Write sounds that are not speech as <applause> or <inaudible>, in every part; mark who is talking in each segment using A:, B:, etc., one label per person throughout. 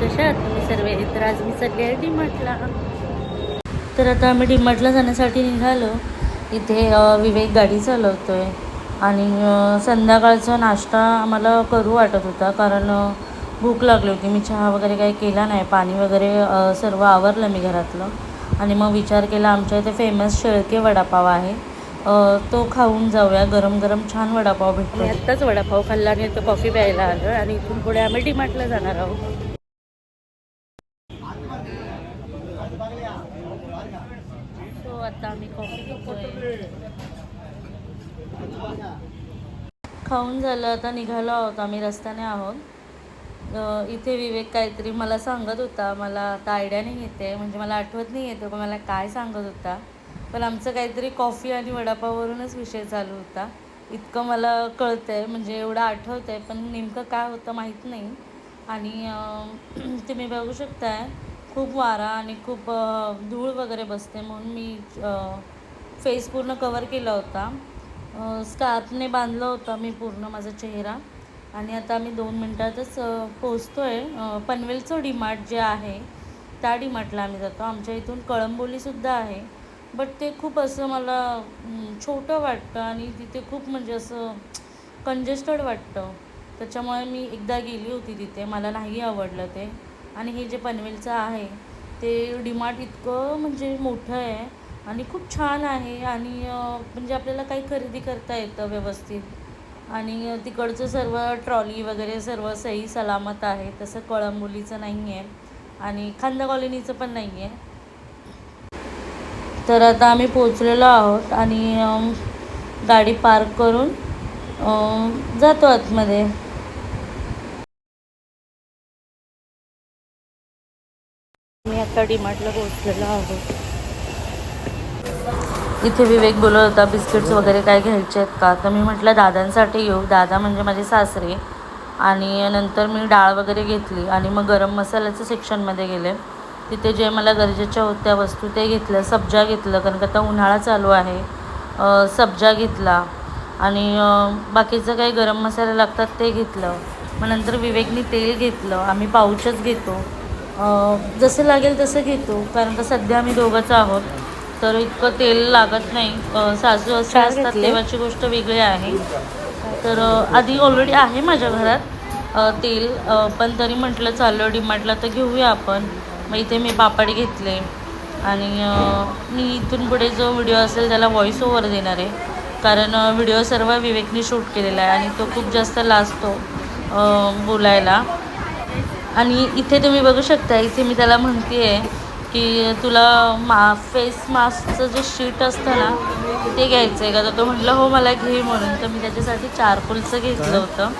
A: कशा तुम्ही सर्व तर आज मी चालली आहे डीमार्टला तर आता आम्ही डीमार्टला जाण्यासाठी निघालो. इथे विवेक गाडी चालवतो आहे आणि संध्याकाळचा नाश्ता आम्हाला करू वाटत होता कारण भूक लागली होती. मी चहा वगैरे काही केला नाही. पाणी वगैरे सर्व आवरलं मी घरातलं. आणि मग विचार केला आमच्या इथे फेमस शेळके वडापाव आहे. तो खाऊन जाऊया. गरम गरम छान वडापाव भेटतो. आत्ताच वडापाव खाल्ला आणि तो कॉफी प्यायला आलो आणि इथून पुढे आम्ही डिमार्टला जाणार आहोत सो आता आम्ही कॉफी घेतोय खाऊन झालं आता निघालो आहोत. आम्ही रस्त्याने आहोत. इथे विवेक काहीतरी मला सांगत होता. मला आता आयडिया नाही येते. म्हणजे मला आठवत नाही येते पण मला काय सांगत होता. पण आमचं काहीतरी कॉफी आणि वडापाववरूनच विषय चालू होता. इतकं मला कळतं आहे म्हणजे एवढं आठवतं आहे पण नेमकं काय होतं माहीत नाही. आणि <clears throat> तुम्ही बघू शकताय खूप वारा आणि खूप धूळ वगैरे बसते म्हणून मी फेस पूर्ण कवर केला होता. स्कार्फने बांधलं होतं मी पूर्ण माझा चेहरा. आणि आता आम्ही दोन मिनटातच पोचतो आहे पनवेलचं डिमार्ट जे आहे त्या डिमार्टला आम्ही जातो. आमच्या इथून कळंबोलीसुद्धा आहे. बट ते खूप असं मला छोटं वाटतं आणि तिथे खूप म्हणजे असं कंजेस्टेड वाटतं. त्याच्यामुळे मी एकदा गेली होती तिथे. मला नाही आवडलं ते. आणि हे जे पनवेलचं आहे ते डीमार्ट इतकं म्हणजे मोठं आहे. आणि खूप छान आहे. आणि म्हणजे आपल्याला काही खरेदी करता येतं व्यवस्थित. आणि तिकडचं सर्व ट्रॉली वगैरे सर्व सही सलामत आहे. तसं कळंबोलीचं नाही आहे आणि खांदा कॉलनीचं पण नाही आहे तर आता आम्ही पोचलेलो आहोत आणि गाडी पार्क करून जातो आतमध्ये. मी आता डीमार्टला पोचलेलो आहोत. इथे विवेक बोलत होता बिस्किट्स वगैरे काय घ्यायचे आहेत का? तर मी म्हटलं दादांसाठी येऊ. दादा म्हणजे माझे सासरे. आणि नंतर मी डाळ वगैरे घेतली आणि मग गरम मसाल्याचं सेक्शनमध्ये गेले. तिथे जे मला गरजेच्या होत्या वस्तू ते घेतलं सब्जा घेतलं कारण का आता उन्हाळा चालू आहे. सब्जा घेतला आणि बाकीचं काही गरम मसाले लागतात ते घेतलं. मग नंतर विवेकनी तेल घेतलं. आम्ही पाऊचच घेतो. जसं लागेल तसं घेतो. कारण का सध्या आम्ही दोघंच आहोत. तर इतकं तेल लागत नाही. सासू असे असतात? तेव्हाची गोष्ट वेगळी आहे. तर आधी ऑलरेडी आहे माझ्या घरात तेल पण तरी म्हटलं चाललो डीमार्टला तर घेऊया आपण. मग इथे मी पापड घेतले. आणि मी इथून पुढे जो व्हिडिओ असेल त्याला व्हॉईस ओव्हर देणार आहे. कारण व्हिडिओ सर्व विवेकने शूट केलेला आहे आणि तो खूप जास्त लाजतो बोलायला. आणि इथे तुम्ही बघू शकता इथे मी त्याला म्हणते आहे की तुला मा फेस मास्कचं जे शीट असतं ना ते घ्यायचं आहे का? तर तो म्हटलं हो मला घे म्हणून. तर मी त्याच्यासाठी चारकोलचं घेतलं होतं.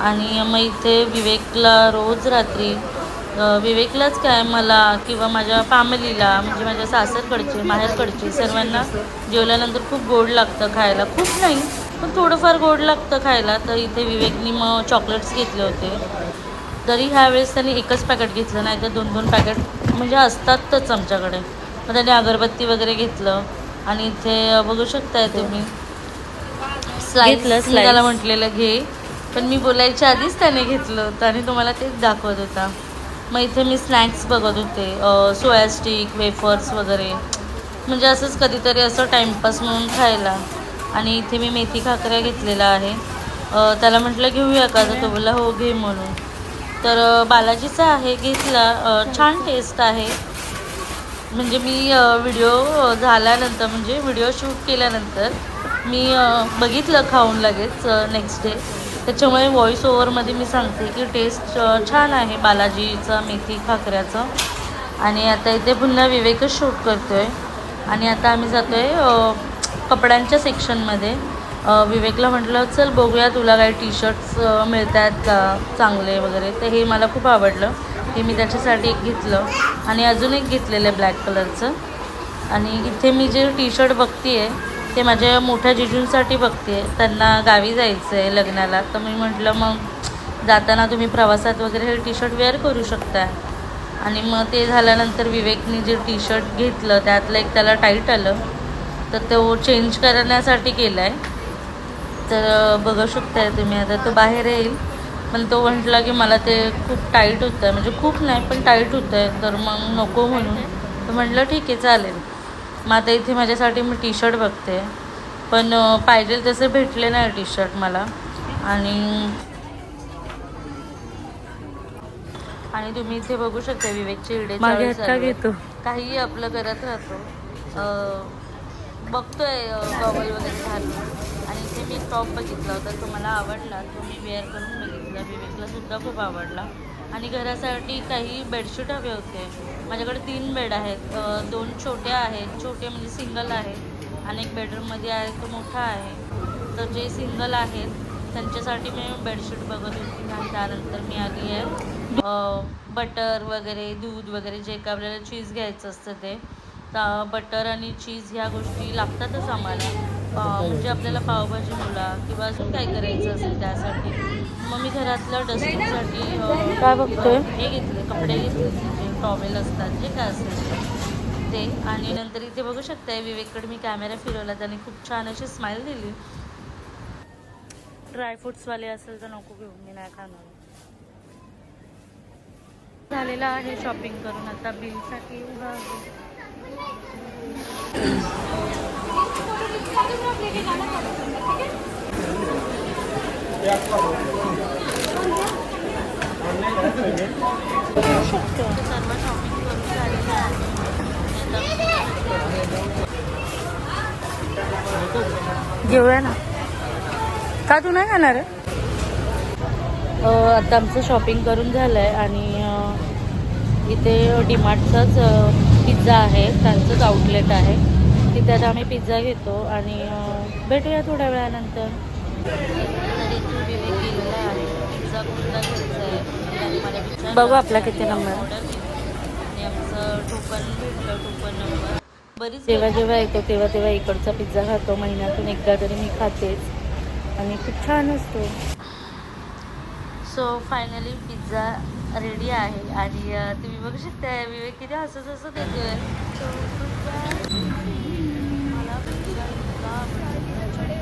A: आणि मग इथे विवेकला रोज रात्री विवेकलाच काय मला किंवा माझ्या फॅमिलीला म्हणजे माझ्या सासरकडचे माहेरकडचे सर्वांना जेवल्यानंतर खूप गोड लागतं खायला. खूप नाही पण थोडंफार गोड लागतं खायला. तर इथे विवेकनी मग चॉकलेट्स घेतले होते. तरी ह्यावेळेस त्यांनी एकच पॅकेट घेतलं नाही तर दोन दोन पॅकेट म्हणजे असतातच आमच्याकडे. मग त्याने अगरबत्ती वगैरे घेतलं आणि इथे बघू शकताय तुम्ही. स्लाइस
B: घेतलं
A: मी त्याला. म्हटलेलं घे. पण मी बोलायच्या आधीच त्याने घेतलं होतं आणि तुम्हाला तेच दाखवत होता. मग इथे मी स्नॅक्स बघत होते सोया स्टिक वेफर्स वगैरे. म्हणजे असंच कधीतरी असं टाईमपास म्हणून खायला. आणि इथे मी मेथी खाकऱ्या घेतलेला आहे. त्याला म्हटलं घेऊया का? तर तो बोलला हो घे म्हणून. तर बालाजीचा आहे घेतला छान टेस्ट आहे. म्हणजे मी व्हिडिओ झाल्यानंतर म्हणजे व्हिडिओ शूट केल्यानंतर मी बघितलं खाऊन लगेच नेक्स्ट डे त्याच्यामुळे व्हॉईस ओव्हरमध्ये मी सांगते की टेस्ट छान आहे बालाजीचं मेथी खाकऱ्याचं. आणि आता इथे पुन्हा विवेकच शूट करतो आहे आणि आता आम्ही जातो आहे कपड्यांच्या सेक्शनमध्ये विवेकला म्हटलं चल बघूया तुला काही टी शर्ट्स मिळत आहेत का? चांगले वगैरे. तर हे मला खूप आवडलं. हे मी त्याच्यासाठी एक घेतलं. आणि अजून एक घेतलेलं आहे ब्लॅक कलरचं. आणि इथे मी जे टी शर्ट बघते आहे ते माझ्या मोठ्या जिजूंसाठी बघते त्यांना गावी जायचं आहे लग्नाला. तर मी म्हटलं मग जाताना तुम्ही प्रवासात वगैरे हे टी शर्ट वेअर करू शकता आणि मग ते झाल्यानंतर विवेकने जे टी शर्ट घेतलं त्यातलं एक त्याला टाईट आलं. तर तो चेंज करण्यासाठी केला आहे तर बघू शकताय तुम्ही. आता तो बाहेर येईल. पण तो म्हटला की मला ते खूप टाईट होतं आहे म्हणजे खूप नाही पण टाईट होतं आहे तर मग नको म्हणून. तर म्हटलं ठीक आहे चालेल. मग आता इथे माझ्यासाठी मी टी शर्ट बघते. पण पाहिजे तसे भेटले नाही टी शर्ट मला. आणि आणि तुम्ही इथे बघू शकता विवेकचे इडे
B: मागे
A: चाळू
B: हात का
A: चालू आहेत.
B: घेतो?
A: काहीही आपलं करत राहतो. बघतोय गॉगल वगैरे घालून आणि इथे मी टॉप बघितला होता तो मला आवडला. तो मी वेअर करून बघितला. विवेकला सुद्धा खूप आवडला. आणि घरासाठी काही बेडशीट हवे होते. माझ्याकडे तीन बेड आहेत. दोन छोटे आहेत. छोटे म्हणजे सिंगल आहेत आणि एक बेडरूममध्ये आहे तो मोठा आहे. तर जे सिंगल आहेत त्यांच्यासाठी मी बेडशीट बघत होती. आणि त्यानंतर मी आली आहे. बटर वगैरे दूध वगैरे जे काय आपल्याला चीज घ्यायचं असतं ते. बटर आणि चीज ह्या गोष्टी लागतातच आम्हाला. म्हणजे आपल्याला पावभाजी मुला किंवा अजून काय करायचं असेल त्यासाठी. मग मी घरातलं डस्टिंगसाठी
B: काय बघतोय?
A: हे घेतले कपडे घेतले जे टॉवेल असतात जे काय असेल ते. आणि नंतर इथे बघू शकताय विवेककडे मी कॅमेरा फिरवला त्याने खूप छान अशी स्माईल दिली. ड्रायफ्रुट्सवाले असेल तर नको घेऊ मी नाही खाणार. झालेलं आहे शॉपिंग करून आता बिलसाठी
B: घेऊया ना. का तू नाही खाणार
A: आता आमचं शॉपिंग करून झालं आहे आणि इथे डीमार्टचाच पिझ्झा आहे त्यांचंच आउटलेट आहे. तिथे आता आम्ही पिझ्झा घेतो आणि भेटूया थोड्या वेळानंतर.
B: बघू आपला किती नंबर
A: आणि आमचं टोकन भेटलं नंबर बरीच
B: जेव्हा जेव्हा येतो तेव्हा तेव्हा इकडचा पिझ्झा खातो. महिन्यातून एकदा तरी मी खातेच. आणि खूप छान असतो.
A: सो फायनली पिझ्झा रेडी आहे आणि तुम्ही बघू शकता विवेक किती हसत हसत येतोय So, goodbye. मला पिझ्झा इतका आवडतो प्रचंड.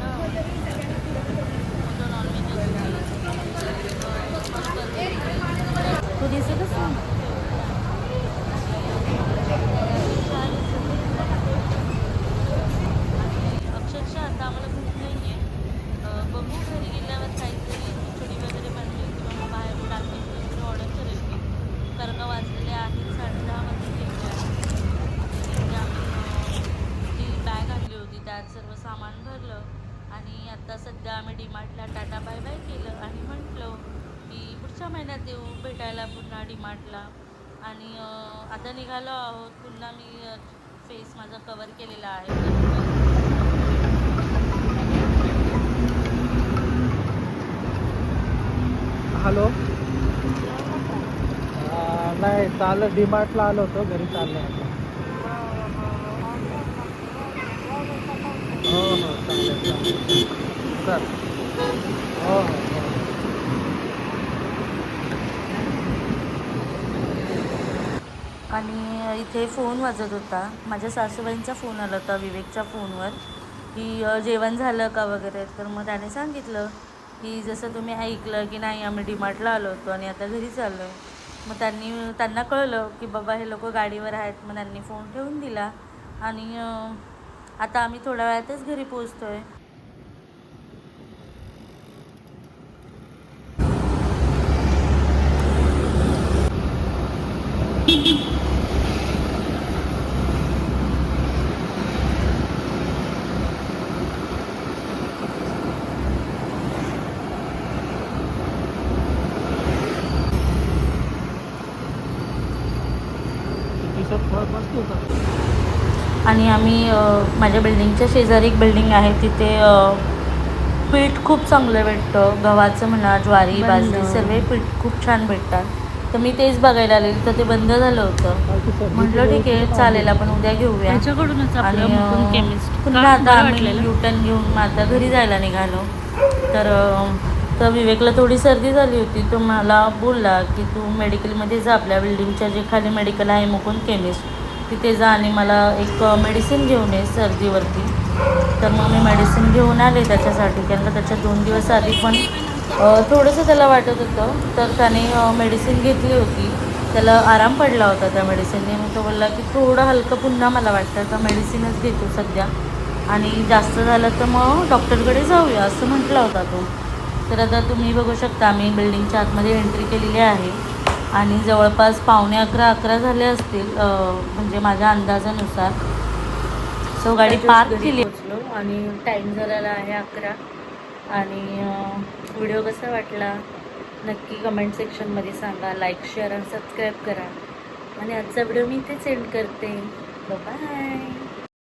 A: माझं non-veg असतं. अ, मला burger
B: तू दिसतच नाही
A: छान असतं. अक्षरशः आता आम्हाला भूक नाही आहे बघू घरी गेल्यावर काहीतरी खिचडी वगैरे बनवेल किंवा मग बाहेरून टाकेल काहीतरी ऑर्डर करेल मी कारण का वाजलेले आहेत साडे दहा वाजले इथे आम्ही अं, जी बॅग आणली होती त्यात सर्व सामान भरलं आणि आता सध्या आम्ही डीमार्टला टाटा बाय बाय केलं आणि म्हटलं की पुढच्या महिन्यात येऊ भेटायला पुन्हा डीमार्टला. आणि आता निघालो आहोत. पुन्हा मी फेस माझा कवर केलेला आहे.
C: हॅलो? नाही चाललं डीमार्टला आलो होतो. घरी चाललो हो हो चालेल चालेल. चल. हो हो.
A: आणि इथे फोन वाजत होता. माझ्या सासूबाईंचा फोन आला होता विवेकच्या फोनवर. की जेवण झालं का वगैरे? तर मग त्याने सांगितलं की जसं तुम्ही ऐकलं की नाही आम्ही डीमार्टला आलो होतो आणि आता घरी चाललो आहे मग त्यांनी त्यांना कळलं की बाबा हे लोक गाडीवर आहेत. मग त्यांनी फोन ठेवून दिला. आणि आता आम्ही थोड्या वेळातच घरी पोचतो आहे
C: होता
A: आणि आम्ही माझ्या बिल्डिंगच्या शेजारी एक बिल्डिंग आहे तिथे पीठ खूप चांगलं भेटतं. गव्हाचं म्हणा ज्वारी. बाजरी सर्व पीठ खूप छान भेटतात. तर मी तेच बघायला आले तर ते बंद झालं होतं. म्हटलं ठीक आहे चालेल. आपण उद्या घेऊया. आणि पुन्हा आता आम्ही युटर्न घेऊन आता घरी जायला निघालो. तर तर विवेकला थोडी सर्दी झाली होती. तो मला बोलला की तू मेडिकलमध्ये जा. आपल्या बिल्डिंगच्या जे खाली मेडिकल आहे मुकुंद केमिस्ट तिथे जा आणि मला एक मेडिसिन घेऊन ये सर्दीवरती. तर मग मी मेडिसिन घेऊन आले त्याच्यासाठी. कारण का त्याच्या दोन दिवस आधी पण थोडंसं त्याला वाटत होतं. तर त्याने मेडिसिन घेतली होती. त्याला आराम पडला होता त्या मेडिसिनने मग तो बोलला की थोडं हलकं पुन्हा मला वाटतं. तर मेडिसिनच घेतो सध्या. आणि जास्त झालं तर मग डॉक्टरकडे जाऊया असं म्हटला होता तो. तर आता तुम्ही बघू शकता आम्ही बिल्डिंगच्या आतमध्ये एंट्री केलेली आहे. आणि जवळपास पावणे अकरा अकरा झाले असतील म्हणजे माझ्या अंदाजानुसार. सो गाडी पार्क केली. पोचलो आणि टाईम झालेला आहे अकरा. आणि व्हिडिओ कसा वाटला? नक्की कमेंट सेक्शनमध्ये सांगा. लाईक शेअर आणि सबस्क्राईब करा. आणि आजचा व्हिडिओ मी इथेच एंड करते. बाय